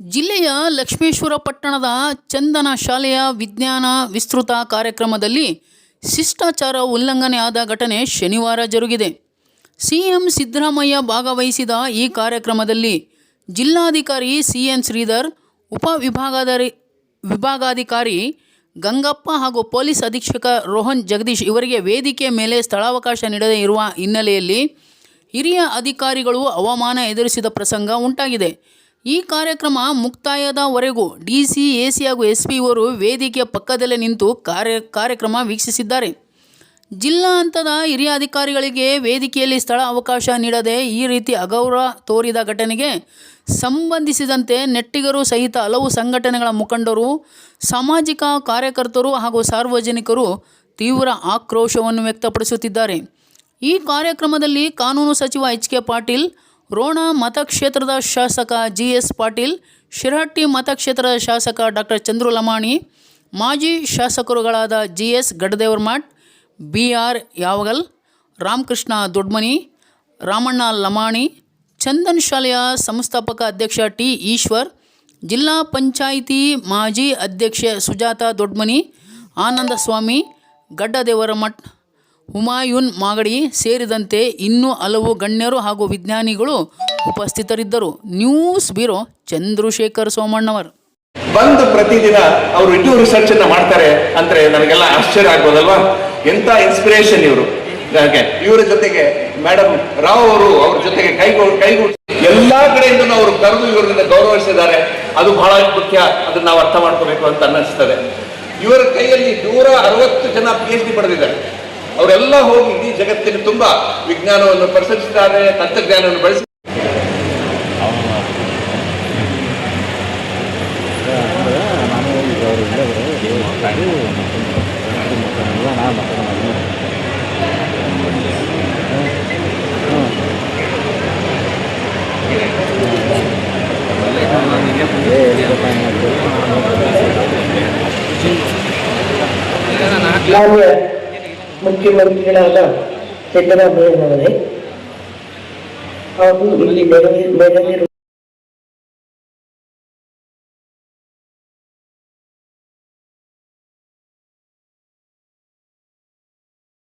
ಜಿಲ್ಲೆಯ ಲಕ್ಷ್ಮೇಶ್ವರ ಪಟ್ಟಣದ ಚಂದನ ಶಾಲೆಯ ವಿಜ್ಞಾನ ವಿಸ್ತೃತ ಕಾರ್ಯಕ್ರಮದಲ್ಲಿ ಶಿಷ್ಟಾಚಾರ ಉಲ್ಲಂಘನೆ ಆದ ಘಟನೆ ಶನಿವಾರ ಜರುಗಿದೆ. ಸಿಎಂ ಸಿದ್ದರಾಮಯ್ಯ ಭಾಗವಹಿಸಿದ ಈ ಕಾರ್ಯಕ್ರಮದಲ್ಲಿ ಜಿಲ್ಲಾಧಿಕಾರಿ ಸಿ ಎನ್ ಶ್ರೀಧರ್ ಉಪವಿಭಾಗಾಧಿಕಾರಿ ವಿಭಾಗಾಧಿಕಾರಿ ಗಂಗಪ್ಪ ಹಾಗೂ ಪೊಲೀಸ್ ಅಧೀಕ್ಷಕ ರೋಹನ್ ಜಗದೀಶ್ ಇವರಿಗೆ ವೇದಿಕೆಯ ಮೇಲೆ ಸ್ಥಳಾವಕಾಶ ನೀಡದೇ ಇರುವ ಹಿನ್ನೆಲೆಯಲ್ಲಿ ಹಿರಿಯ ಅಧಿಕಾರಿಗಳು ಅವಮಾನ ಎದುರಿಸಿದ ಪ್ರಸಂಗ ಉಂಟಾಗಿದೆ. ಈ ಕಾರ್ಯಕ್ರಮ ಮುಕ್ತಾಯದವರೆಗೂ ಡಿ ಸಿ, ಎ ಸಿ ಹಾಗೂ ಎಸ್ ಪಿ ಇವರು ವೇದಿಕೆಯ ಪಕ್ಕದಲ್ಲೇ ನಿಂತು ಕಾರ್ಯ, ಕಾರ್ಯಕ್ರಮ ವೀಕ್ಷಿಸಿದ್ದಾರೆ. ಜಿಲ್ಲಾ ಹಂತದ ಹಿರಿಯ ಅಧಿಕಾರಿಗಳಿಗೆ ವೇದಿಕೆಯಲ್ಲಿ ಸ್ಥಳ ಅವಕಾಶ ನೀಡದೆ ಈ ರೀತಿ ಅಗೌರವ ತೋರಿದ ಘಟನೆಗೆ ಸಂಬಂಧಿಸಿದಂತೆ ನೆಟ್ಟಿಗರು ಸಹಿತ ಹಲವು ಸಂಘಟನೆಗಳ ಮುಖಂಡರು, ಸಾಮಾಜಿಕ ಕಾರ್ಯಕರ್ತರು ಹಾಗೂ ಸಾರ್ವಜನಿಕರು ತೀವ್ರ ಆಕ್ರೋಶವನ್ನು ವ್ಯಕ್ತಪಡಿಸುತ್ತಿದ್ದಾರೆ. ಈ ಕಾರ್ಯಕ್ರಮದಲ್ಲಿ ಕಾನೂನು ಸಚಿವ ಎಚ್ ಕೆ ಪಾಟೀಲ್ ರೋಣ ಮತಕ್ಷೇತ್ರದ ಶಾಸಕ ಜಿ ಎಸ್ ಪಾಟೀಲ್, ಶಿರಹಟ್ಟಿ ಮತಕ್ಷೇತ್ರದ ಶಾಸಕ ಡಾಕ್ಟರ್ ಚಂದ್ರು ಲಮಾಣಿ ಮಾಜಿ ಶಾಸಕರುಗಳಾದ G S Gadadevarmath B R Yavagal, Ramakrishna Dodmani, Ramanna Lamani, Chandan ಶಾಲೆಯ ಸಂಸ್ಥಾಪಕ ಅಧ್ಯಕ್ಷ ಟಿ ಈಶ್ವರ್, ಜಿಲ್ಲಾ ಪಂಚಾಯಿತಿ ಮಾಜಿ ಅಧ್ಯಕ್ಷೆ ಸುಜಾತ ದೊಡ್ಮನಿ, ಆನಂದಸ್ವಾಮಿ, ಗಡ್ಡದೇವರಮಠ್ ಹುಮಾಯೂನ್ ಮಾಗಡಿ ಸೇರಿದಂತೆ ಇನ್ನೂ ಹಲವು ಗಣ್ಯರು ಹಾಗೂ ವಿಜ್ಞಾನಿಗಳು ಉಪಸ್ಥಿತರಿದ್ದರು. News bureau Chandrashekhar Somannavar. ಬಂದು ಪ್ರತಿದಿನ ಅವರು ಇನ್ನೂ ರಿಸರ್ಚ್ ಅನ್ನ ಮಾಡ್ತಾರೆ ಅಂದ್ರೆ ನನಗೆಲ್ಲ ಆಶ್ಚರ್ಯ ಆಗ್ಬೋದಲ್ವಾ? ಎಂತ ಇನ್ಸ್ಪಿರೇಷನ್ ಇವರು? ಹಾಗೆ. ಇವರ ಜೊತೆಗೆ ಮೇಡಮ್ ರಾವ್ ಅವರು ಅವ್ರ ಜೊತೆಗೆ ಕೈಗೂ ಕೈಗೂ ಎಲ್ಲಾ ಕಡೆಯಿಂದ ಅವರು ಕರೆದು ಇವರನ್ನ ಗೌರವಿಸಿದ್ದಾರೆ. ಅದು ಬಹಳ ಮುಖ್ಯ ಅದನ್ನ ನಾವು ಅರ್ಥ ಮಾಡ್ಕೋಬೇಕು ಅಂತ ಅನ್ನಿಸ್ತದೆ. ಇವರ ಕೈಯಲ್ಲಿ ನೂರ ಅರವತ್ತು ಜನ ಪಿ ಎಚ್ ಡಿ ಪಡೆದಿದ್ದಾರೆ. ಅವರೆಲ್ಲ ಹೋಗಿ ಇಡೀ ಜಗತ್ತಿನ ತುಂಬಾ ವಿಜ್ಞಾನವನ್ನು ಪ್ರಸರಿಸಿದ್ದಾರೆ ತಂತ್ರಜ್ಞಾನವನ್ನು ಬಳಸಿ ಮಾನ್ಯ ಮುಖ್ಯಮಂತ್ರಿಗಳಾದ ಸಿದ್ದರಾಮಯ್ಯನವರೇ ಹಾಗೂ ಇಲ್ಲಿ ನೆರವೇ ನೆರವೇರುವ